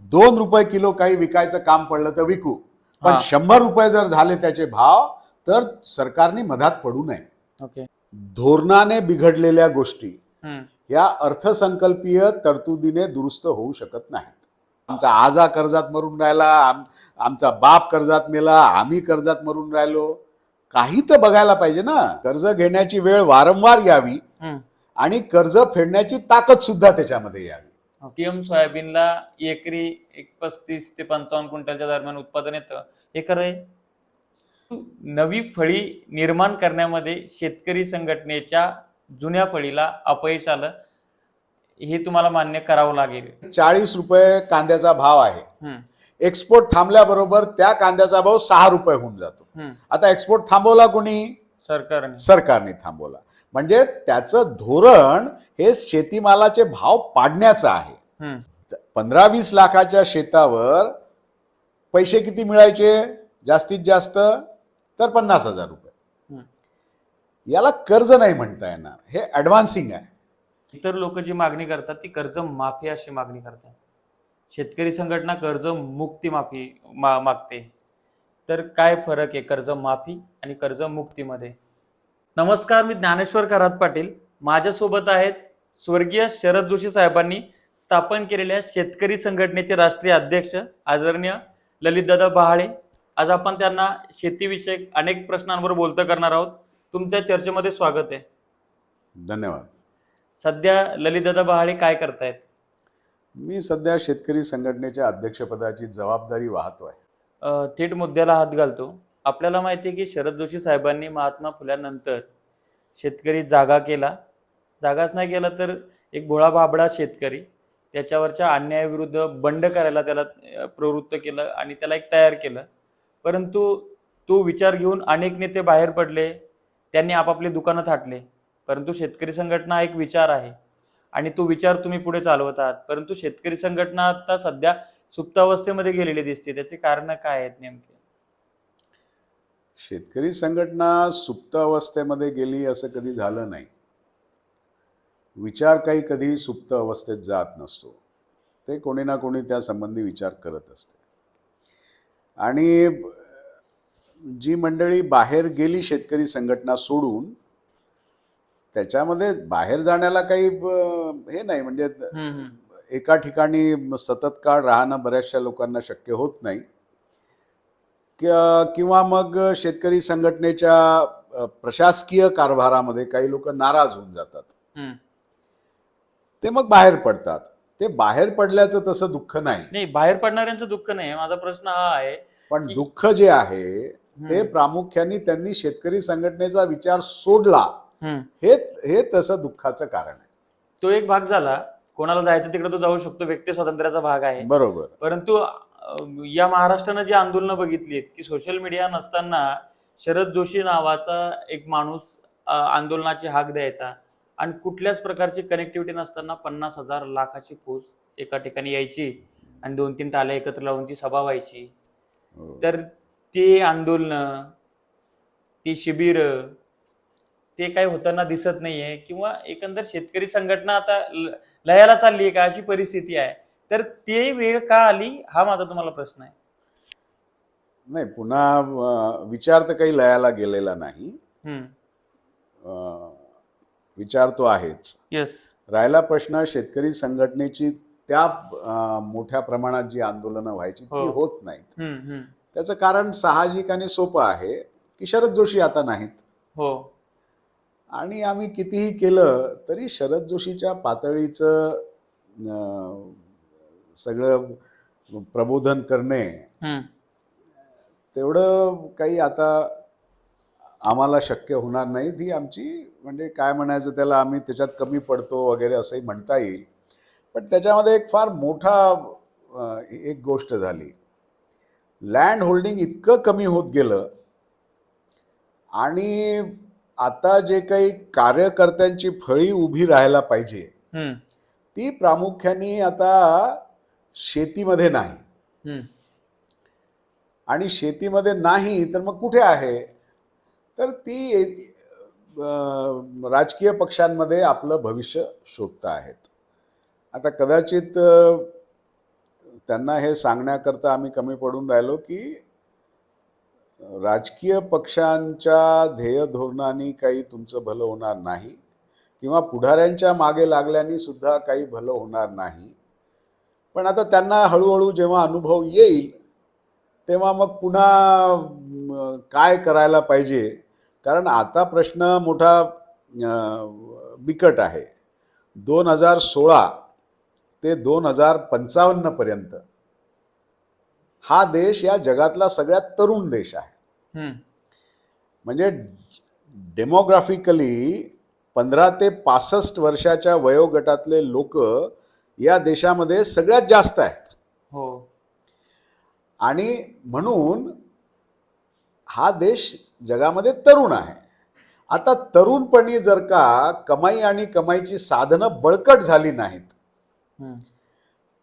दोन रुपये किलो काही विकायचं काम पडलं तर विकू. पण. शंभर रुपये जर झाले त्याचे भाव तर सरकारने मधात पडू नये. धोरणाने बिघडलेल्या गोष्टी. या अर्थसंकल्पीय तरतुदीने दुरुस्त होऊ शकत नाहीत. आमचा आजा कर्जात मरून राहिला आम आमचा बाप कर्जात मेला आम्ही कर्जात मरून राहिलो. काही तर बघायला पाहिजे ना. कर्ज घेण्याची वेळ वारंवार यावी. आणि कर्ज फेडण्याची ताकद सुद्धा त्याच्यामध्ये यावी. पीएम सोयाबीनला एकरी एक पस्तीस ते पंचावन्न क्विंटलच्या दरम्यान उत्पादन येतं. हे खरं आहे? नवी फळी निर्माण करण्यामध्ये शेतकरी संघटनेच्या जुन्या फळीला अपयश आलं. हे तुम्हाला मान्य करावं लागेल. चाळीस रुपये कांद्याचा भाव आहे. हम्म, एक्सपोर्ट थांबल्याबरोबर त्या कांद्याचा भाव सहा रुपये होऊन जातो. आता एक्सपोर्ट थांबवला कोणी? सरकारने. सरकारने थांबवला. म्हणजे त्याचं धोरण हे शेतीमालाचे भाव पाडण्याचं आहे. पंधरा वीस लाखाच्या शेतावर पैसे किती मिळायचे? जास्तीत जास्त तर पन्नास हजार रुपये. याला कर्ज नाही म्हणता येणार. हे ॲडव्हान्सिंग आहे. इतर लोक जी मागणी करतात ती कर्ज माफी अशी मागणी करतात. शेतकरी संघटना कर्ज मुक्ती माफी मा मागते. तर काय फरक आहे कर्ज माफी आणि कर्ज मुक्तीमध्ये? नमस्कार मी ज्ञानेश्वर खरात पाटील. माझ्यासोबत आहेत स्वर्गीय शरद जोशी साहेबांनी स्थापन केलेल्या शेतकरी संघटनेचे राष्ट्रीय अध्यक्ष आदरणीय ललितदादा बहाळे. आज आपण त्यांना शेतीविषयक अनेक प्रश्नांवर बोलतं करणार आहोत. तुमच्या चर्चेमध्ये स्वागत आहे. धन्यवाद. सध्या ललितदादा बहाळे काय करतायत? मी सध्या शेतकरी संघटनेच्या अध्यक्षपदाची जबाबदारी वाहतोय अ, थेट मुद्द्याला हात घालतो. आपल्याला माहिती आहे की शरद जोशी साहेबांनी महात्मा फुल्यानंतर शेतकरी जागा केला. जागाच नाही केला तर एक भोळा बाबडा शेतकरी त्याच्यावरच्या अन्यायाविरुद्ध बंड करायला त्याला प्रवृत्त केलं आणि त्याला एक तयार केलं. परंतु तो विचार घेऊन अनेक नेते बाहेर पडले त्यांनी आपापली दुकानं थाटले. परंतु शेतकरी संघटना हा एक विचार आहे आणि तो विचार तुम्ही पुढे चालवत आहात परंतु शेतकरी संघटना आता सध्या सुप्तावस्थेमध्ये गेलेली दिसते. त्याचे कारण काय आहेत नेमके? शेतकरी संघटना सुप्त अवस्थेमध्ये गेली असं कधी झालं नाही. विचार काही कधी सुप्त अवस्थेत जात नसतो. ते कोणी ना कोणी त्या संबंधी विचार करत असते. आणि जी मंडळी बाहेर गेली शेतकरी संघटना सोडून त्याच्यामध्ये बाहेर जाण्याला काही हे नाही म्हणजे. एका ठिकाणी सतत काळ राहणं बऱ्याचशा लोकांना शक्य होत नाही. किंवा मग शेतकरी संघटनेच्या प्रशासकीय कारभारामध्ये काही लोक नाराज होऊन जातात. ते मग बाहेर पडतात. ते बाहेर पडल्याचं तसं दुःख नाही. नाही बाहेर पडणाऱ्यांचं दुःख नाही. माझा प्रश्न हा आहे पण दुःख जे आहे ते. प्रामुख्याने त्यांनी शेतकरी संघटनेचा विचार सोडला. हे हे तसं दुःखाचं कारण आहे. तो एक भाग झाला. कोणाला जायचं तिकडे तो जाऊ शकतो. व्यक्ती स्वातंत्र्याचा भाग आहे. बरोबर. परंतु या महाराष्ट्रानं जी आंदोलनं बघितली की सोशल मीडिया नसताना शरद जोशी नावाचा एक माणूस आंदोलनाची हाक द्यायचा आणि कुठल्याच प्रकारची कनेक्टिव्हिटी नसताना पन्नास हजार लाखाची फौज एका ठिकाणी यायची आणि दोन तीन टाल्या एकत्र लावून ती सभा व्हायची. हो. तर ते आंदोलन ती शिबिर ते काही होताना दिसत नाहीये किंवा एकंदर शेतकरी संघटना आता लयाला चालली आहे का? अशी परिस्थिती आहे. तर ते वेळ का आली? हा माझा तुम्हाला प्रश्न आहे. नाही पुन्हा विचार तर काही लयाला गेलेला नाही. विचार तो आहेच. येस राहिला प्रश्न शेतकरी संघटनेची त्या मोठ्या प्रमाणात जी आंदोलनं व्हायची ती हो. होत नाहीत. त्याचं कारण साहजिक आणि सोपं आहे की शरद जोशी आता नाहीत. हो. आणि आम्ही कितीही केलं तरी शरद जोशीच्या पातळीचं सगळं प्रबोधन करणे. तेवढं काही आता आम्हाला शक्य होणार नाही. ती आमची म्हणजे काय म्हणायचं त्याला आम्ही त्याच्यात कमी पडतो वगैरे असंही म्हणता येईल. पण त्याच्यामध्ये एक फार मोठा एक गोष्ट झाली. लँड होल्डिंग इतकं कमी होत गेलं. आणि आता जे काही कार्यकर्त्यांची फळी उभी राहायला पाहिजे. ती प्रामुख्याने आता शेतीमध्ये नाही. आणि शेतीमध्ये नाही तर मग कुठे आहे? तर ती राजकीय पक्षांमध्ये आपलं भविष्य शोधत आहेत. आता कदाचित त्यांना हे सांगण्याकरता आम्ही कमी पडून राहिलो की राजकीय पक्षांच्या ध्येय धोरणांनी काही तुमचं भलं होणार नाही किंवा पुढाऱ्यांच्या मागे लागल्याने सुद्धा काही भलं होणार नाही. पण आता त्यांना हळूहळू जेव्हा अनुभव येईल तेव्हा मग पुन्हा काय करायला पाहिजे? कारण आता प्रश्न मोठा बिकट आहे. दोन हजार सोळा ते दोन हजार पंचावन्नपर्यंत हा देश या जगातला सगळ्यात तरुण देश आहे. म्हणजे डेमोग्राफिकली पंधरा ते पासष्ट वर्षाच्या वयोगटातले लोक या देशामध्ये सगळ्यात जास्त आहेत. हो. आणि म्हणून हा देश जगामध्ये तरुण आहे. आता तरुणपणी जर का कमाई आणि कमाईची साधनं बळकट झाली नाहीत.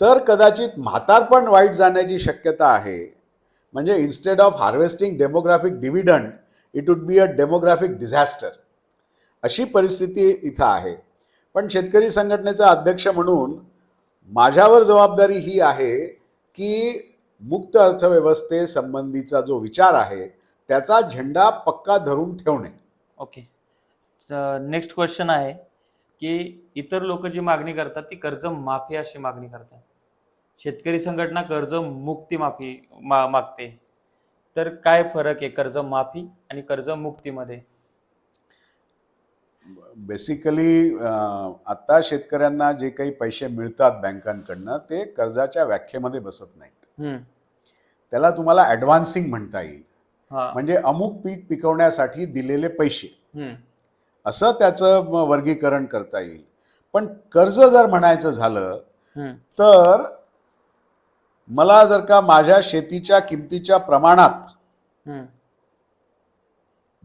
तर कदाचित म्हातारपण वाईट जाण्याची शक्यता आहे. म्हणजे instead of harvesting demographic dividend it would be a demographic disaster अशी परिस्थिती इथं आहे. पण शेतकरी संघटनेचा अध्यक्ष म्हणून माझ्यावर जबाबदारी ही आहे की मुक्त अर्थव्यवस्थेसंबंधीचा जो विचार आहे त्याचा झेंडा पक्का धरून ठेवणे. ओके. नेक्स्ट क्वेश्चन आहे की इतर लोक जी मागणी करतात ती कर्ज माफी अशी मागणी करतात. शेतकरी संघटना कर्ज मुक्ती माफी मा मागते. तर काय फरक आहे कर्ज माफी आणि कर्ज मुक्तीमध्ये? बेसिकली आत्ता शेतकऱ्यांना जे काही पैसे मिळतात बँकांकडनं ते कर्जाच्या व्याख्येमध्ये बसत नाहीत. त्याला तुम्हाला ॲडव्हान्सिंग म्हणता येईल हा म्हणजे अमुक पीक पिकवण्यासाठी दिलेले पैसे. असं त्याचं वर्गीकरण करता येईल पण कर्ज जर म्हणायचं झालं. तर मला जर का माझ्या शेतीच्या किमतीच्या प्रमाणात.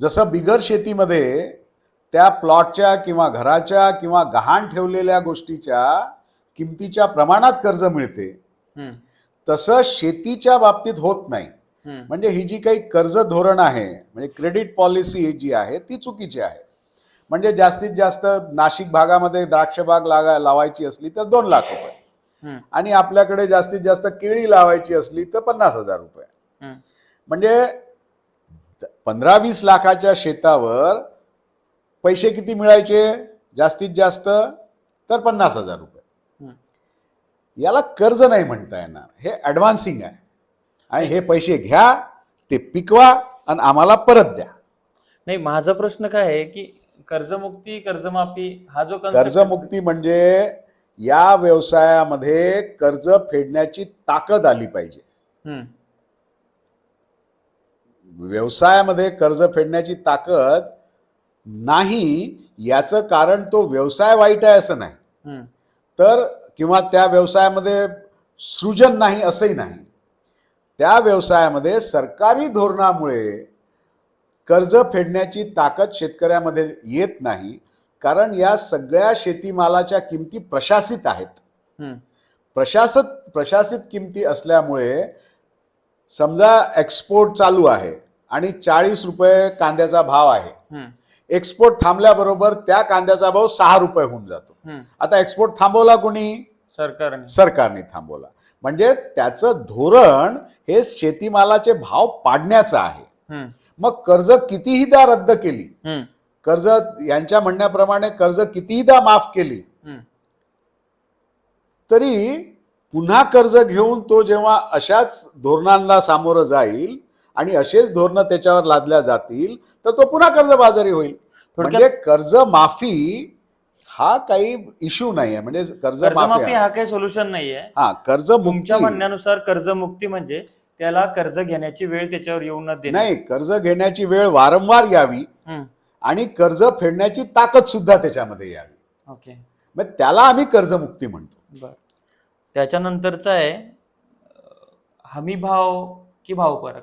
जसं बिगर शेतीमध्ये त्या प्लॉटच्या किंवा घराच्या किंवा गहाण ठेवलेल्या गोष्टीच्या किमतीच्या प्रमाणात कर्ज मिळते. तसं शेतीच्या बाबतीत होत नाही. म्हणजे ही जी काही कर्ज धोरण आहे म्हणजे क्रेडिट पॉलिसी जी आहे ती चुकीची आहे म्हणजे जास्तीत जास्त नाशिक भागामध्ये द्राक्ष बाग लागा लावायची असली तर दोन लाख रुपये. आणि आपल्याकडे जास्तीत जास्त केळी लावायची असली तर पन्नास हजार रुपये. म्हणजे पंधरा वीस लाखाच्या शेतावर पैसे किती मिळायचे? जास्तीत जास्त तर पन्नास हजार रुपये. याला कर्ज नाही म्हणता येणार. हे ॲडव्हान्सिंग आहे. आणि हे पैसे घ्या ते पिकवा आणि आम्हाला परत द्या. नाही माझा प्रश्न काय आहे की कर्जमुक्ती कर्जमाफी हा जो कर्जमुक्ती म्हणजे या व्यवसायामध्ये कर्ज फेडण्याची ताकद आली पाहिजे. हम्म. व्यवसायामध्ये कर्ज फेडण्याची ताकद नाही याचं कारण तो व्यवसाय वाईट आहे असं नाही. तर किंवा त्या व्यवसायामध्ये सृजन नाही असंही नाही त्या व्यवसायामध्ये सरकारी धोरणामुळे कर्ज फेडण्याची ताकद शेतकऱ्यामध्ये येत नाही कारण या सगळ्या शेतीमालाच्या किमती प्रशासित आहेत. प्रशासित प्रशासित किमती असल्यामुळे समजा एक्सपोर्ट चालू आहे आणि चाळीस रुपये कांद्याचा भाव आहे. एक्सपोर्ट थांबल्याबरोबर त्या कांद्याचा भाव सहा रुपये होऊन जातो. आता एक्सपोर्ट थांबवला कोणी सरकारने सरकारने थांबवला म्हणजे त्याचं धोरण हे शेतीमालाचे भाव पाडण्याचं आहे. मग कर्ज कितीहीदा रद्द केली. कर्ज यांच्या म्हणण्याप्रमाणे कर्ज कितीहीदा माफ केली. तरी पुन्हा कर्ज घेऊन तो जेव्हा अशाच धोरणांना सामोरं जाईल आणि असेच धोरणं त्याच्यावर लादल्या जातील तर तो पुन्हा कर्जबाजारी होईल. म्हणजे कर्ज माफी हा काही इश्यू नाही आहे म्हणजे कर्ज कर्जमाफी माफी हा काही सोल्युशन नाहीये. हा कर्ज तुमच्या म्हणण्यानुसार कर्जमुक्ती म्हणजे त्याला कर्ज घेण्याची वेळ त्याच्यावर येऊ न देणे. नाही कर्ज घेण्याची वेळ वारंवार यावी. आणि कर्ज फेडण्याची ताकद सुद्धा त्याच्यामध्ये यावी. ओके. मग त्याला आम्ही कर्जमुक्ती म्हणतो. त्याच्यानंतरचं आहे हमी भाव की भाव फरक?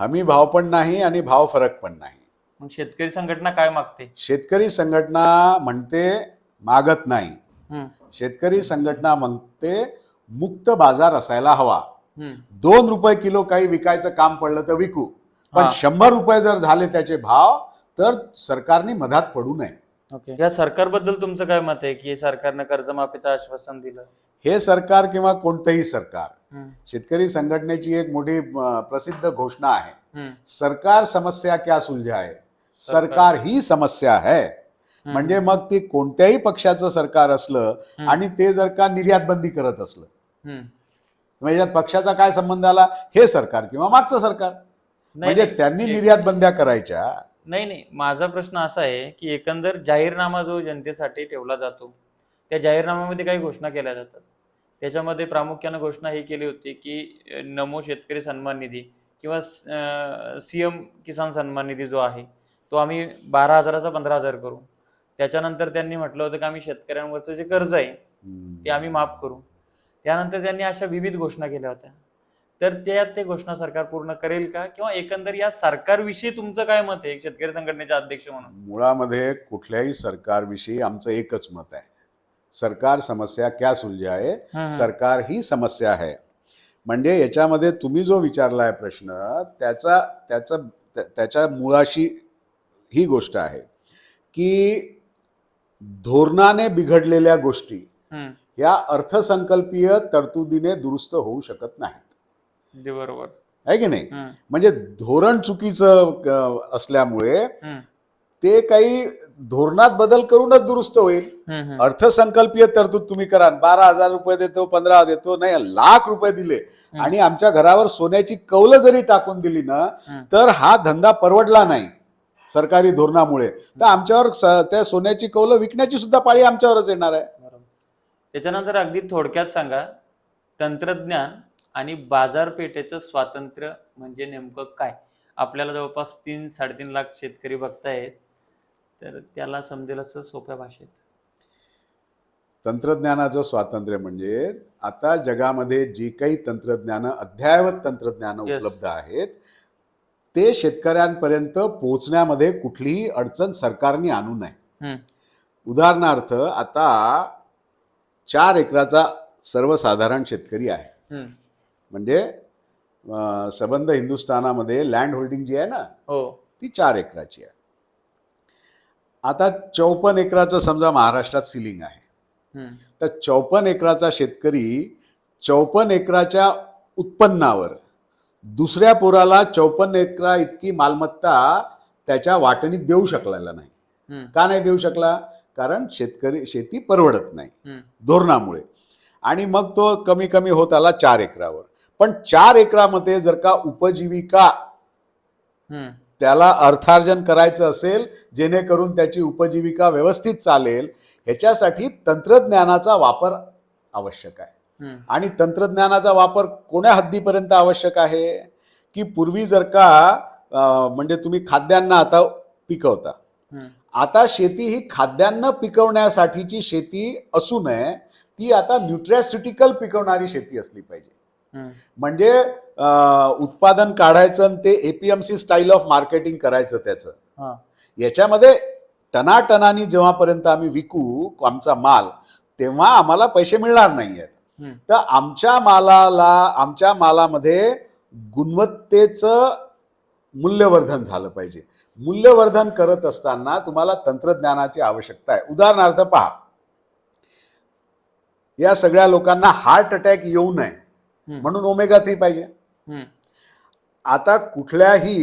हमी भाव पण नाही आणि भाव फरक पण नाही. मग शेतकरी संघटना काय मागते? शेतकरी संघटना म्हणते मागत नाही. हम्म. शेतकरी संघटना म्हणते मुक्त बाजार असायला हवा. हम्म. दोन रुपये किलो काही विकायचं काम पडलं तर विकू. पण. शंभर रुपये जर झाले त्याचे भाव तर सरकारने मधात पडू नये. ओके. या सरकारबद्दल तुमचं काय मत आहे की सरकारनं कर्जमाफीचं आश्वासन दिलं? हे सरकार किंवा कोणतंही सरकार शेतकरी संघटनेची एक मोठी प्रसिद्ध घोषणा आहे. सरकार समस्या क्या सुलझाए? सरकार. ही समस्या है. हम्म, म्हणजे मग ते कोणत्याही पक्षाचं सरकार असलं. आणि ते जर का निर्यात बंदी करत असलं. म्हणजे पक्षाचा काय संबंध आला? हे सरकार किंवा मागचं सरकार? नाही, म्हणजे. त्यांनी निर्यात बंद्या करायच्या. नाही नाही. माझा प्रश्न असा आहे की एकंदर जाहीरनामा जो जनतेसाठी ठेवला जातो त्या जाहीरनाम्यामध्ये काही घोषणा केल्या जातात. त्याच्यामध्ये प्रामुख्यानं घोषणा ही केली होती की नमो शेतकरी सन्मान निधी किंवा सीएम किसान सन्मान निधी जो आहे तो आम्ही बारा हजाराचा पंधरा हजार करू. त्याच्यानंतर त्यांनी म्हटलं होतं की आम्ही शेतकऱ्यांवरचं जे कर्ज आहे ते आम्ही माफ करू. त्यानंतर त्यांनी अशा विविध घोषणा केल्या होत्या. तर त्या ते घोषणा सरकार पूर्ण करेल का? किंवा एकंदर या सरकारविषयी तुमचं काय मत आहे? शेतकरी संघटनेचे अध्यक्ष म्हणून. मुळामध्ये कुठल्याही सरकारविषयी आमचं एकच मत आहे. सरकार समस्या क्या सुलझाए. सरकार ही समस्या आहे. म्हणजे याच्यामध्ये तुम्ही जो विचारलाय प्रश्न त्याचा त्याचा त्या- त्याच्या मुळाशी ही गोष्ट आहे की धोरणाने बिघडलेल्या गोष्टी या अर्थसंकल्पीय तरतुदीने दुरुस्त होऊ शकत नाहीत. बरोबर. आहे की नाही? म्हणजे धोरण चुकीचं असल्यामुळे ते काही धोरणात बदल करूनच दुरुस्त होईल. अर्थसंकल्पीय तरतूद तुम्ही करा बारा हजार रुपये देतो पंधरा देतो नाही लाख रुपये दिले. आणि आमच्या घरावर सोन्याची कौलं जरी टाकून दिली ना. तर हा धंदा परवडला नाही सरकारी धोरणामुळे. तर आमच्यावर त्या सोन्याची कौलं विकण्याची सुद्धा पाळी आमच्यावरच येणार आहे. त्याच्यानंतर अगदी थोडक्यात सांगा तंत्रज्ञान आणि बाजारपेठेचं स्वातंत्र्य म्हणजे नेमकं काय? आपल्याला जवळपास तीन साडेतीन लाख शेतकरी बघतायत. तर त्याला समजेल असं सोप्या भाषेत. तंत्रज्ञानाचं स्वातंत्र्य म्हणजे आता जगामध्ये जी काही तंत्रज्ञानं अद्ययावत तंत्रज्ञानं Yes. उपलब्ध आहेत ते शेतकऱ्यांपर्यंत पोहोचण्यामध्ये कुठलीही अडचण सरकारने आणू नये. उदाहरणार्थ आता चार एकराचा सर्वसाधारण शेतकरी आहे. म्हणजे सबंध हिंदुस्थानामध्ये लँड होल्डिंग जी आहे ना हो. ती चार एकराची आहे. आता चौपन्न एकराचं समजा महाराष्ट्रात सिलिंग आहे. तर चौपन्न एकराचा शेतकरी चौपन्न एकराच्या उत्पन्नावर दुसऱ्या पोराला चौपन्न एकरा इतकी मालमत्ता त्याच्या वाटणीत देऊ शकलेला नाही. का नाही देऊ शकला? कारण शेतकरी शेती परवडत नाही धोरणामुळे. आणि मग तो कमी कमी होत आला चार एकरावर. पण चार एकरामध्ये जर का उपजीविका. त्याला अर्थार्जन करायचं असेल जेणेकरून त्याची उपजीविका व्यवस्थित चालेल ह्याच्यासाठी तंत्रज्ञानाचा वापर आवश्यक आहे. आणि तंत्रज्ञानाचा वापर कोण्या हद्दीपर्यंत आवश्यक आहे? की पूर्वी जर का म्हणजे तुम्ही खाद्यान्न आता पिकवता. आता शेती ही खाद्यान्न पिकवण्यासाठीची शेती असू नये ती आता न्यूट्रॅस्युटिकल पिकवणारी शेती असली पाहिजे. म्हणजे उत्पादन काढायचं आणि ते एपीएमसी स्टाईल ऑफ मार्केटिंग करायचं त्याचं. हा. याच्यामध्ये टनाटनानी जेव्हापर्यंत आम्ही विकू आमचा माल तेव्हा आम्हाला पैसे मिळणार नाही आहेत. तर आमच्या मालाला आमच्या मालामध्ये गुणवत्तेचं मूल्यवर्धन झालं पाहिजे. मूल्यवर्धन करत असताना तुम्हाला तंत्रज्ञानाची आवश्यकता आहे. उदाहरणार्थ पहा. या सगळ्या लोकांना हार्ट अटॅक येऊ नये. म्हणून ओमेगा थ्री पाहिजे. आता कुठल्याही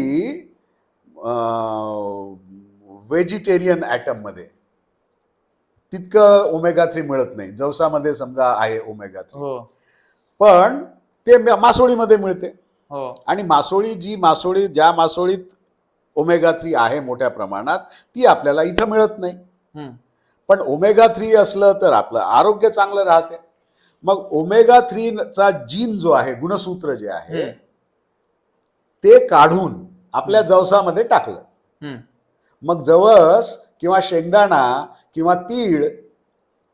व्हेजिटेरियन ॲटममध्ये तितकं ओमेगा थ्री मिळत नाही. जवसामध्ये समजा आहे ओमेगा थ्री हो. पण ते मासोळीमध्ये मिळते. हो. आणि मासोळी जी मासोळी ज्या मासोळीत ओमेगा थ्री आहे मोठ्या प्रमाणात ती आपल्याला इथं मिळत नाही. पण ओमेगा थ्री असलं तर आपलं आरोग्य चांगलं राहते. मग ओमेगा थ्रीचा जीन जो आहे गुणसूत्र जे आहे. ते काढून आपल्या जवसामध्ये टाकलं. मग जवस किंवा शेंगदाणा किंवा तीळ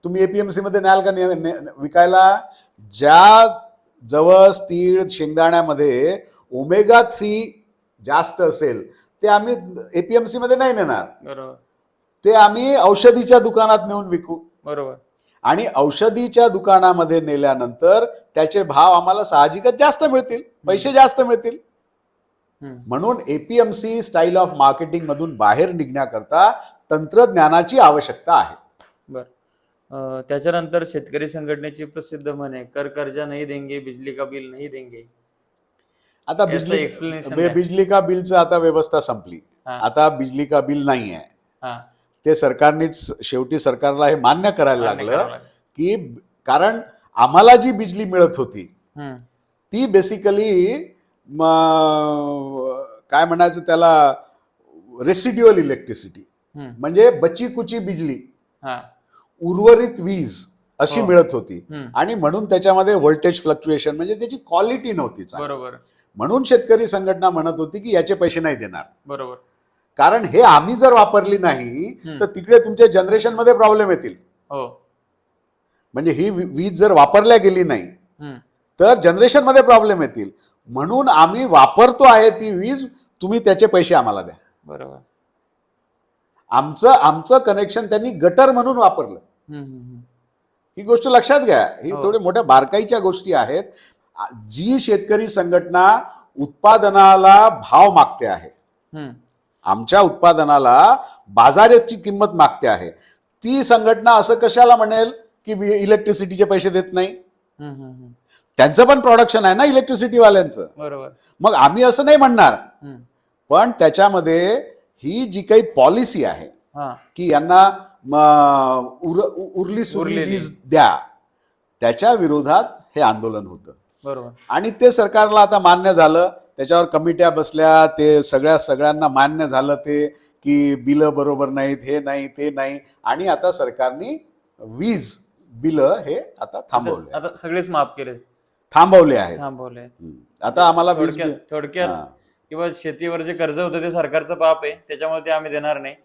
तुम्ही एपीएमसी मध्ये न्याल का विकायला? ज्या जवस तीळ शेंगदाण्यामध्ये ओमेगा थ्री जास्त असेल ते आम्ही एपीएमसी मध्ये नाही नेणार. ते आम्ही औषधीच्या दुकानात नेऊन विकू. बरोबर. आणि औषधीच्या दुकानामध्ये नेल्यानंतर त्याचे भाव आम्हाला साहजिकच जास्त मिळतील पैसे जास्त मिळतील. म्हणून एपीएमसी स्टाईल ऑफ मार्केटिंग मधून बाहेर निघण्याकरता तंत्रज्ञानाची आवश्यकता आहे. बर. त्याच्यानंतर शेतकरी संघटनेची प्रसिद्ध म्हण कर कर्जा नाही देंगे बिजली का बिल नाही देंगे. आता बिजली? बिजली का बिलचं आता व्यवस्था संपली. आता बिजली का बिल नाही आहे ते सरकारनेच शेवटी सरकारला हे मान्य करायला लागलं. की कारण आम्हाला जी बिजली मिळत होती. ती बेसिकली काय म्हणायचं त्याला रेसिड्युअल इलेक्ट्रिसिटी. म्हणजे बची कुची बिजली उर्वरित वीज अशी हो. मिळत होती. आणि म्हणून त्याच्यामध्ये व्होल्टेज फ्लक्च्युएशन म्हणजे त्याची क्वालिटी नव्हती चांगली. बरोबर म्हणून शेतकरी संघटना म्हणत होती की याचे पैसे नाही देणार बरोबर कारण हे आम्ही जर वापरली नाही. तर तिकडे तुमच्या जनरेशनमध्ये प्रॉब्लेम येतील हो म्हणजे ही वीज जर वापरल्या गेली नाही. तर जनरेशनमध्ये प्रॉब्लेम येतील म्हणून आम्ही वापरतो आहे ती वीज तुम्ही त्याचे पैसे आम्हाला द्या बरोबर आमचं आमचं कनेक्शन त्यांनी गटर म्हणून वापरलं. ही गोष्ट लक्षात घ्या ही हो. थोड्या मोठ्या बारकाईच्या गोष्टी आहेत जी शेतकरी संघटना उत्पादनाला भाव मागते आहे. आमच्या उत्पादनाला बाजाराची किंमत मागते आहे. ती संघटना असं कशाला म्हणेल की इलेक्ट्रिसिटीचे पैसे देत नाही. त्यांचं पण प्रोडक्शन आहे ना इलेक्ट्रिसिटीवाल्यांचं बरोबर. मग आम्ही असं नाही म्हणणार. पण त्याच्यामध्ये ही जी काही पॉलिसी आहे हा. की यांना उरली सुरली. वीज द्या त्याच्या विरोधात हे आंदोलन होतं. बरोबर. आणि ते सरकारला आता मान्य झालं. त्याच्यावर कमिट्या बसल्या ते सगळ्या सगळ्यांना मान्य झालं ते की बिलं बरोबर नाहीत हे नाही ते नाही. आणि आता सरकारने वीज बिलं हे आता थांबवले. आता सगळेच माफ केले थांबवले आहेत. थांबवले. आता आम्हाला वीज थोडक्यात हा. किंवा शेतीवर जे कर्ज होतं ते सरकारचं पाप आहे त्याच्यामुळे ते आम्ही देणार नाही.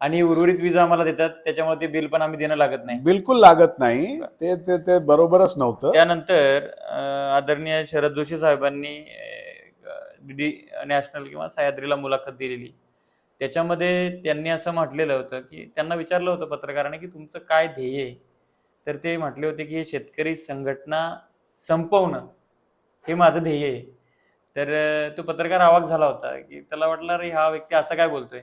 आणि उर्वरित वीज आम्हाला देतात त्याच्यामुळे ते बिल पण आम्ही देणं लागत नाही. बिलकुल लागत नाही. ते ते ते बरोबरच नव्हतं. त्यानंतर अं, आदरणीय शरद जोशी साहेबांनी डी नॅशनल किंवा सह्याद्रीला मुलाखत दिलेली. त्याच्यामध्ये त्यांनी असं म्हटलेलं होतं की त्यांना विचारलं होतं पत्रकाराने की तुमचं काय ध्येय? आहे तर ते म्हटले होते की शेतकरी संघटना संपवणं हे माझं ध्येय आहे. तर तो पत्रकार आवाक झाला होता की त्याला वाटलं अरे हा व्यक्ती असं काय बोलतोय?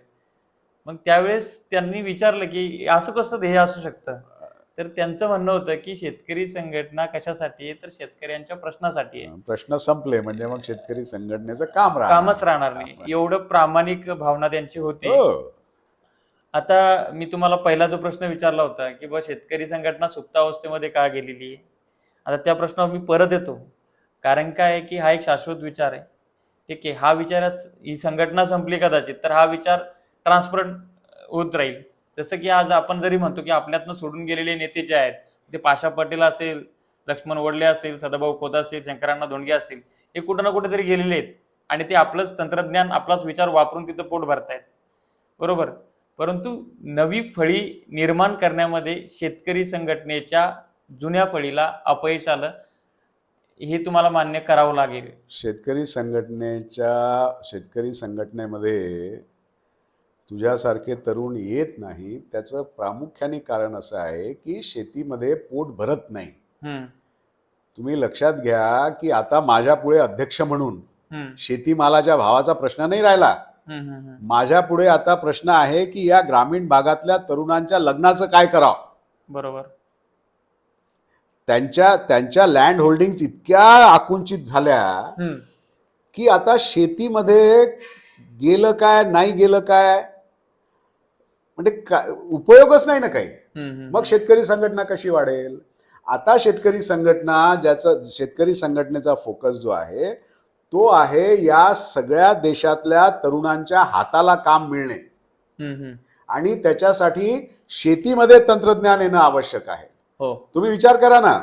मग त्यावेळेस त्यांनी विचारलं की असं कसं ध्येय असू शकतं? तर त्यांचं म्हणणं होतं की शेतकरी संघटना कशासाठी आहे? तर शेतकऱ्यांच्या प्रश्नासाठी आहे. प्रश्न संपले म्हणजे मग शेतकरी संघटनेचं काम. कामच राहणार नाही. एवढं प्रामाणिक भावना त्यांची होती. हो. आता मी तुम्हाला पहिला जो प्रश्न विचारला होता की बा शेतकरी संघटना सुप्तावस्थेमध्ये का गेलेली आहे? आता त्या प्रश्नावर मी परत येतो. कारण काय आहे की हा एक शाश्वत विचार आहे. ठीक आहे हा विचार ही संघटना संपली कदाचित तर हा विचार ट्रान्सपरंट होत राहील. जसं की आज आपण जरी म्हणतो की आपल्यातनं सोडून गेलेले नेते जे आहेत ते पाशा पटेल असेल लक्ष्मण वडले असेल सदाभाऊ खोत असेल शंकरांना धोंडगे असतील हे कुठं ना कुठेतरी गेलेले आहेत. आणि ते आपलंच तंत्रज्ञान आपलाच विचार वापरून तिथं पोट भरतायत. बरोबर? परंतु नवी फळी निर्माण करण्यामध्ये शेतकरी संघटनेच्या जुन्या फळीला अपयश आलं हे तुम्हाला मान्य करावं लागेल. शेतकरी संघटनेच्या शेतकरी संघटनेमध्ये तुझ्यासारखे तरुण येत नाही त्याचं प्रामुख्याने कारण असं आहे की शेतीमध्ये पोट भरत नाही. तुम्ही लक्षात घ्या की आता माझ्या पुढे अध्यक्ष म्हणून शेतीमालाच्या भावाचा प्रश्न नाही राहिला. माझ्या पुढे आता प्रश्न आहे की या ग्रामीण भागातल्या तरुणांच्या लग्नाचं काय करावं? बरोबर. त्यांच्या त्यांच्या लँड होल्डिंग इतक्या आकुंचित झाल्या की आता शेतीमध्ये गेलं काय नाही गेलं काय? म्हणजे काय उपयोगच नाही ना काही. मग शेतकरी संघटना कशी वाढेल? आता शेतकरी संघटना ज्याचा शेतकरी संघटनेचा फोकस जो आहे तो आहे या सगळ्या देशातल्या तरुणांच्या हाताला काम मिळणे. आणि त्याच्यासाठी शेतीमध्ये तंत्रज्ञान येणं आवश्यक आहे. हो. तुम्ही विचार करा ना.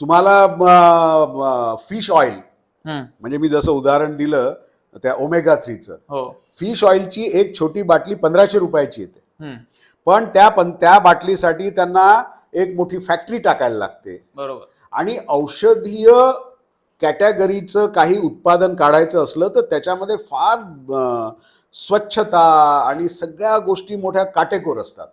तुम्हाला फिश ऑइल म्हणजे मी जसं उदाहरण दिलं त्या ओमेगा थ्रीचं हो. फिश ऑइलची एक छोटी बाटली पंधराशे रुपयाची येते. पण त्या पण त्या बाटलीसाठी त्यांना एक मोठी फॅक्टरी टाकायला लागते. बरोबर. आणि औषधीय कॅटेगरीचं काही उत्पादन काढायचं असलं तर त्याच्यामध्ये फार स्वच्छता आणि सगळ्या गोष्टी मोठ्या काटेकोर असतात.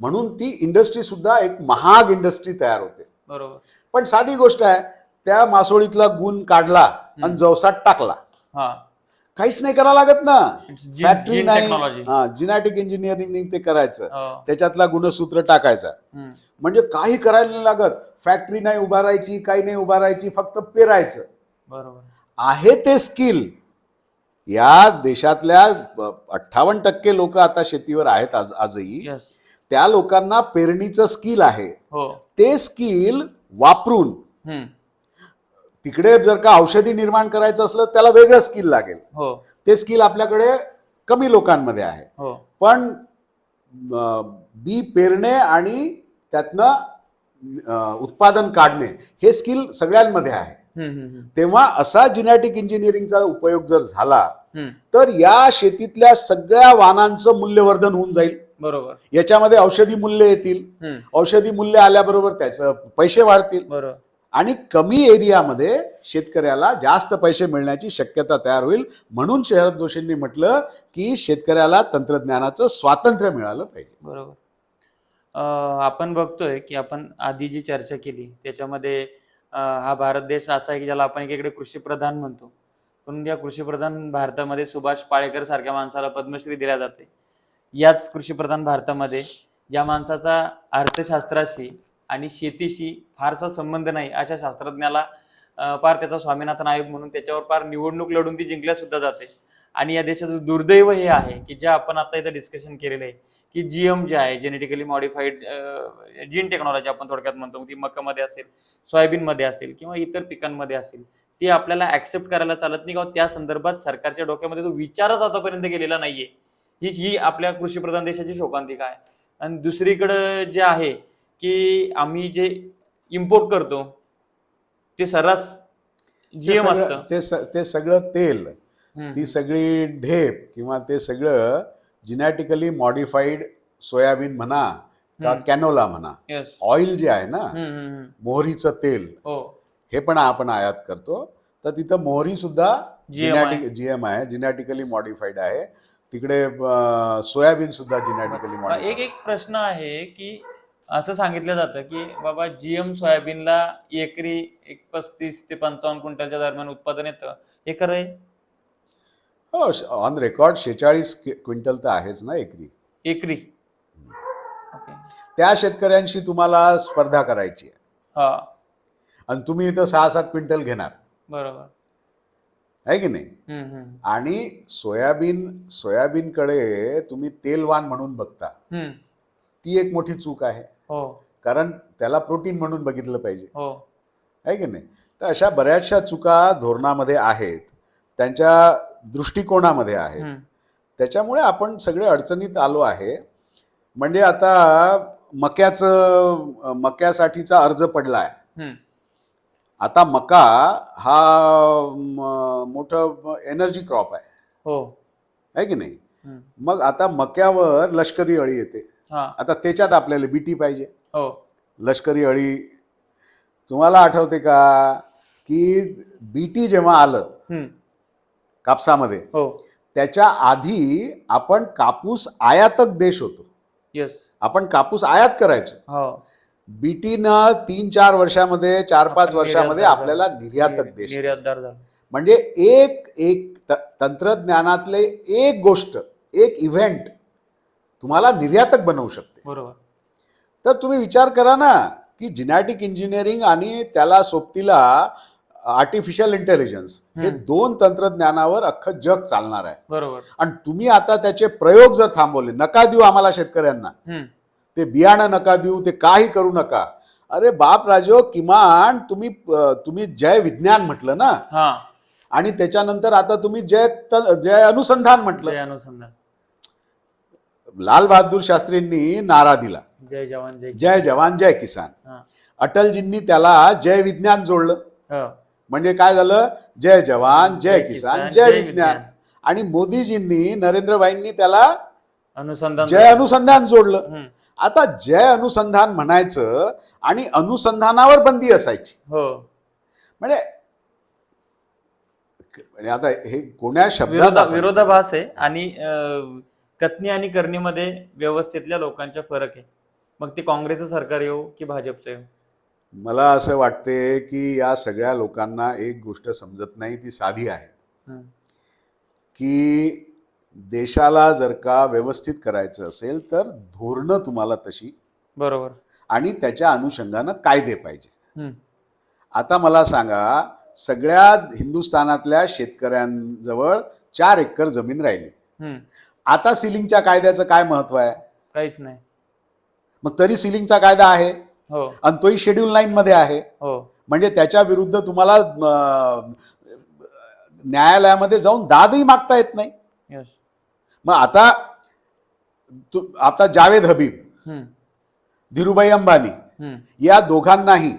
म्हणून ती इंडस्ट्री सुद्धा एक महाग इंडस्ट्री तयार होते. बरोबर. पण साधी गोष्ट आहे त्या मासोळीतला गुण काढला आणि जवसात टाकला. काहीच नाही करावं लागत ना. फॅक्टरी नाही. हा जिनॅटिक इंजिनिअरिंग ते करायचं. हो. त्याच्यातला गुणसूत्र टाकायचा. म्हणजे काही करायला नाही लागत. फॅक्टरी नाही उभारायची काही नाही उभारायची फक्त पेरायचं. बरोबर. आहे ते स्किल या देशातल्या अठ्ठावन्न टक्के लोक आता शेतीवर आहेत आज आजही. त्या लोकांना पेरणीचं स्किल आहे. हो. ते स्किल वापरून. तिकडे जर का औषधी निर्माण करायचं असलं त्याला वेगळं स्किल लागेल. हो. ते स्किल आपल्याकडे कमी लोकांमध्ये आहे. हो. पण बी पेरणे आणि त्यातनं उत्पादन काढणे हे स्किल सगळ्यांमध्ये आहे. तेव्हा असा जिनॅटिक इंजिनिअरिंगचा उपयोग जर झाला. तर या शेतीतल्या सगळ्या वाहनांचं मूल्यवर्धन होऊन जाईल. बरोबर. याच्यामध्ये औषधी मूल्य येतील. औषधी मूल्य आल्याबरोबर त्याचं पैसे वाढतील. बरोबर. आणि कमी एरियामध्ये शेतकऱ्याला जास्त पैसे मिळण्याची शक्यता तयार होईल. म्हणून शरद जोशींनी म्हटलं की शेतकऱ्याला तंत्रज्ञानाचं स्वातंत्र्य मिळालं पाहिजे. बरोबर. आपण बघतोय की आपण आधी जी चर्चा केली त्याच्यामध्ये हा भारत देश असा आहे की ज्याला आपण एकीकडे कृषीप्रधान म्हणतो. पण या कृषीप्रधान भारतामध्ये सुभाष पाळेकर सारख्या माणसाला पद्मश्री दिल्या जाते. याच कृषीप्रधान भारतामध्ये ज्या माणसाचा अर्थशास्त्राशी आणि शेतीशी फारसा संबंध नाही अशा शास्त्रज्ञाला पार त्याचा स्वामीनाथन आयोग म्हणून त्याच्यावर पार निवडणूक लढून ती जिंकल्या सुद्धा जाते. आणि या देशाचं दुर्दैव हे आहे की जे आपण आता इथं डिस्कशन केलेलं आहे की जी एम जे आहे जेनेटिकली मॉडिफाईड जीन टेक्नॉलॉजी आपण थोडक्यात म्हणतो ती मकामध्ये असेल सोयाबीनमध्ये असेल किंवा इतर पिकांमध्ये असेल ती आपल्याला ऍक्सेप्ट करायला चालत नाही किंवा त्या संदर्भात सरकारच्या डोक्यामध्ये तो विचारच आतापर्यंत गेलेला नाहीये. ही ही आपल्या कृषीप्रधान देशाची शोकांतिका आहे. आणि दुसरीकडं जे आहे की आम्ही जे इम्पोर्ट करतो ते सर्रास जीएम सगळं- असतं ते स- ते सगळं तेल हम्म. ती सगळी ढेप किंवा ते सगळं जिनॅटिकली मॉडिफाईड सोयाबीन म्हणा का. कॅनोला म्हणा Yes. ऑइल जे आहे ना हम्म, हम्म, हम्म. मोहरीचं तेल हो हे पण आपण आयात करतो तर तिथं मोहरी सुद्धा GM आहे. जिनॅटिक जीएम आहे जिनॅटिकली मॉडिफाईड आहे तिकडे अं, सोयाबीन सुद्धा जिनॅटिकली एक मॉडिफाईड एक प्रश्न आहे की असं सांगितलं जातं की बाबा जीएम सोयाबीनला एकरी एक पस्तीस ते पंचावन्न क्विंटलच्या दरम्यान उत्पादन येतं. हे खरं आहे? हो ऑन रेकॉर्ड शेचाळीस क्विंटल तर आहेच ना एकरी? एकरी. त्या शेतकऱ्यांशी तुम्हाला स्पर्धा करायची आहे. हा. आणि तुम्ही इथं सहा सात क्विंटल घेणार. बरोबर. आहे की नाही. आणि सोयाबीन सोयाबीनकडे तुम्ही तेलवान म्हणून बघता. ती एक मोठी चूक आहे. हो. कारण त्याला प्रोटीन म्हणून बघितलं पाहिजे. हो. आहे की नाही? तर अशा बऱ्याचशा चुका धोरणामध्ये आहेत. त्यांच्या दृष्टिकोनामध्ये आहेत. त्याच्यामुळे आपण सगळे अडचणीत आलो आहे. म्हणजे आता मक्याचं मक्यासाठीचा अर्ज पडला आहे हम्म. आता मका हा मोठं एनर्जी क्रॉप आहे. हो. आहे की नाही. मग आता मक्यावर लष्करी अळी येते. हा आता त्याच्यात आपल्याला बीटी पाहिजे. हो. लष्करी अळी तुम्हाला आठवते का की बीटी जेव्हा आलं. कापसामध्ये हो. त्याच्या आधी आपण कापूस आयातक देश होतो. येस आपण कापूस आयात करायचो. हो. बीटीनं तीन चार वर्षामध्ये चार पाच वर्षामध्ये आपल्याला. निर्यातक देश. म्हणजे एक एक तंत्रज्ञानातले एक गोष्ट एक इव्हेंट तुम्हाला निर्यातक बनवू शकते. बरोबर. तर तुम्ही विचार करा ना की जिनॅटिक इंजिनिअरिंग आणि त्याला सोबतीला आर्टिफिशियल इंटेलिजन्स हे. दोन तंत्रज्ञानावर अख्खं जग चालणार आहे. बरोबर. आणि तुम्ही आता त्याचे प्रयोग जर थांबवले नका देऊ आम्हाला शेतकऱ्यांना. ते बियाणं नका देऊ ते काही करू नका. अरे बाप राजो किमान तुम्ही तुम्ही जय विज्ञान म्हटलं ना. आणि त्याच्यानंतर आता तुम्ही जय जय अनुसंधान म्हटलं. जय अनुसंधान. लाल बहादूर शास्त्रींनी नारा दिला. जय जवान जय जय जवान जय किसान. अटलजींनी त्याला जय विज्ञान जोडलं. हो. म्हणजे काय झालं? जय जवान जय किसान जय विज्ञान. आणि मोदीजींनी नरेंद्रभाईंनी त्याला अनुसंधान जय अनुसंधान जोडलं. आता जय अनुसंधान म्हणायचं आणि अनुसंधानावर बंदी असायची. हो. म्हणजे म्हणजे आता हे कोण्या शब्दात विरोधाभास आहे आणि कथनी आणि करणीमध्ये व्यवस्थेतल्या लोकांचा फरक आहे मग ते काँग्रेसचं सरकार येऊ की भाजपचं येऊ मला असं वाटते की या सगळ्या लोकांना एक गोष्ट समजत नाही ती साधी आहे. की देशाला जर का व्यवस्थित करायचं असेल तर धोरणं तुम्हाला तशी बरोबर आणि त्याच्या अनुषंगानं कायदे पाहिजे. आता मला सांगा सगळ्या हिंदुस्थानातल्या शेतकऱ्यांजवळ चार एकर जमीन राहिली. आता सिलिंगच्या कायद्याचं काय महत्त्व आहे? काहीच नाही. मग तरी सिलिंगचा कायदा आहे? हो. आणि तोही शेड्यूल नाईन मध्ये आहे? हो. म्हणजे त्याच्या विरुद्ध तुम्हाला न्यायालयामध्ये जाऊन दादही मागता येत नाही? यस मग आता तू आता जावेद हबीब हम्म. धीरुभाई अंबानी हम्म. या दोघांनाही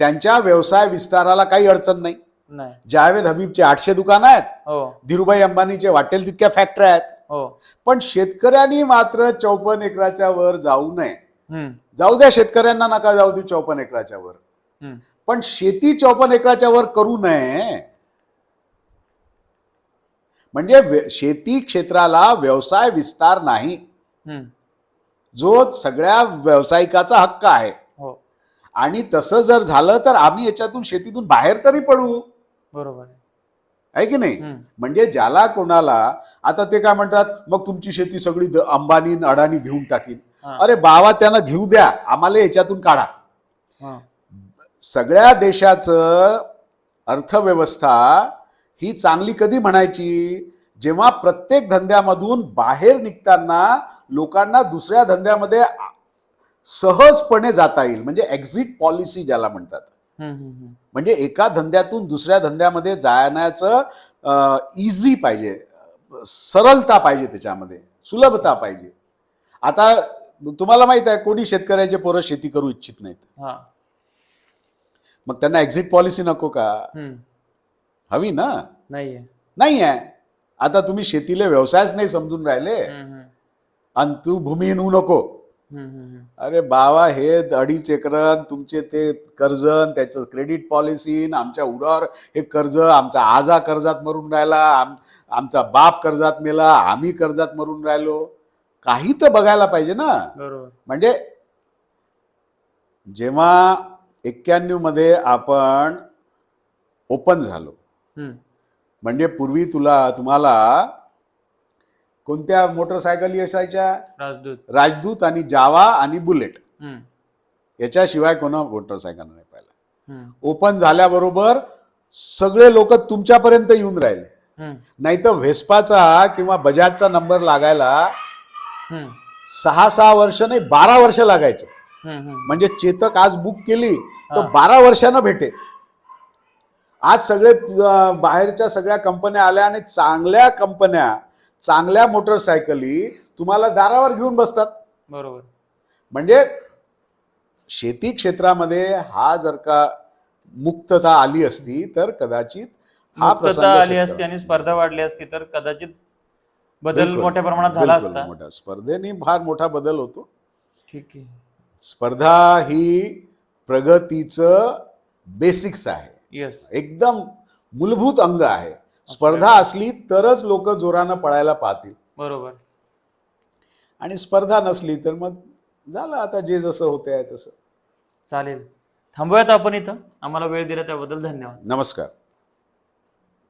त्यांच्या व्यवसाय विस्ताराला काही अडचण नाही? नाही. जावेद हबीबचे आठशे दुकानं आहेत. हो. धीरुभाई अंबानीचे वाटेल तितक्या फॅक्टऱ्या आहेत. हो. पण शेतकऱ्यांनी मात्र चौपन्न एकराच्या वर जाऊ नये. जाऊ द्या शेतकऱ्यांना नका जाऊ देऊ चौपन्न एकराच्या वर. पण शेती चौपन्न एकराच्या वर करू नये. म्हणजे शेती क्षेत्राला व्यवसाय विस्तार नाही. जो सगळ्या व्यावसायिकाचा हक्क आहे. हो. आणि तसं जर झालं तर आम्ही याच्यातून शेतीतून बाहेर तरी पडू. बरोबर आहे की नाही. म्हणजे ज्याला कोणाला आता ते काय म्हणतात मग तुमची शेती सगळी अंबानी अडाणी घेऊन टाकीन. अरे बाबा त्यांना घेऊ द्या आम्हाला याच्यातून काढा. सगळ्या देशाचं अर्थव्यवस्था ही चांगली कधी म्हणायची जेव्हा प्रत्येक धंद्यामधून बाहेर निघताना लोकांना दुसऱ्या धंद्यामध्ये सहजपणे जाता येईल म्हणजे एक्झिट पॉलिसी ज्याला म्हणतात. म्हणजे एका धंद्यातून दुसऱ्या धंद्यामध्ये जाण्याचं इझी पाहिजे. सरलता पाहिजे त्याच्यामध्ये. सुलभता पाहिजे. आता तुम्हाला माहीत आहे कोणी शेतकऱ्याचे पोरं शेती करू इच्छित नाहीत. हा. मग त्यांना एक्झिट पॉलिसी नको का. हवी ना? नाहीये. नाही आहे. आता तुम्ही शेतीला व्यवसायच नाही समजून राहिले. आणि तू भूमिहीन होऊ नको. अरे बाबा हे अडीच एकरन तुमचे ते कर्जन त्याचं क्रेडिट पॉलिसी आमच्या उरावर हे कर्ज आमचा आजा कर्जात मरून राहिला आम आमचा बाप कर्जात मेला आम्ही कर्जात मरून राहिलो. काही तर बघायला पाहिजे ना. बरोबर. म्हणजे जेव्हा एक्क्याण्णवमध्ये आपण ओपन झालो. म्हणजे पूर्वी तुला तुम्हाला कोणत्या मोटरसायकली असायच्या राजदूत राजदूत आणि जावा आणि बुलेट हम्म. याच्याशिवाय कोणा मोटरसायकल नाही पाहिलं हम्म. ओपन झाल्याबरोबर सगळे लोक तुमच्यापर्यंत येऊन राहिले हम्म. नाही तर व्हेस्पाचा किंवा बजाजचा नंबर लागायला हम्म. सहा सहा वर्ष नाही बारा वर्ष लागायचे हम्म, हम्म. म्हणजे चेतक आज बुक केली तर हा. बारा वर्षानं भेटे आज सगळे अं, बाहेरच्या सगळ्या कंपन्या आल्या आणि चांगल्या कंपन्या चांगल्या मोटरसायकली तुम्हाला दारावर घेऊन बसतात. बरोबर. म्हणजे शेती क्षेत्रामध्ये हा जर का मुक्तता आली असती तर कदाचित हा मुक्तता प्रसंग आली असती आणि स्पर्धा वाढली असती तर कदाचित बदल मोठ्या प्रमाणात झाला असता. मोठा. स्पर्धेने फार मोठा बदल होतो. ठीक आहे. स्पर्धा ही प्रगतीचं बेसिक्स आहे. एकदम मूलभूत अंग आहे. स्पर्धा असली तरच लोक जोरानं पळायला पाहतील. बरोबर. आणि स्पर्धा नसली तर मग झालं आता जे जसं होते आहे तसं. चालेल. थांबूयात आपण इथं. आम्हाला वेळ दिला त्याबद्दल धन्यवाद. नमस्कार.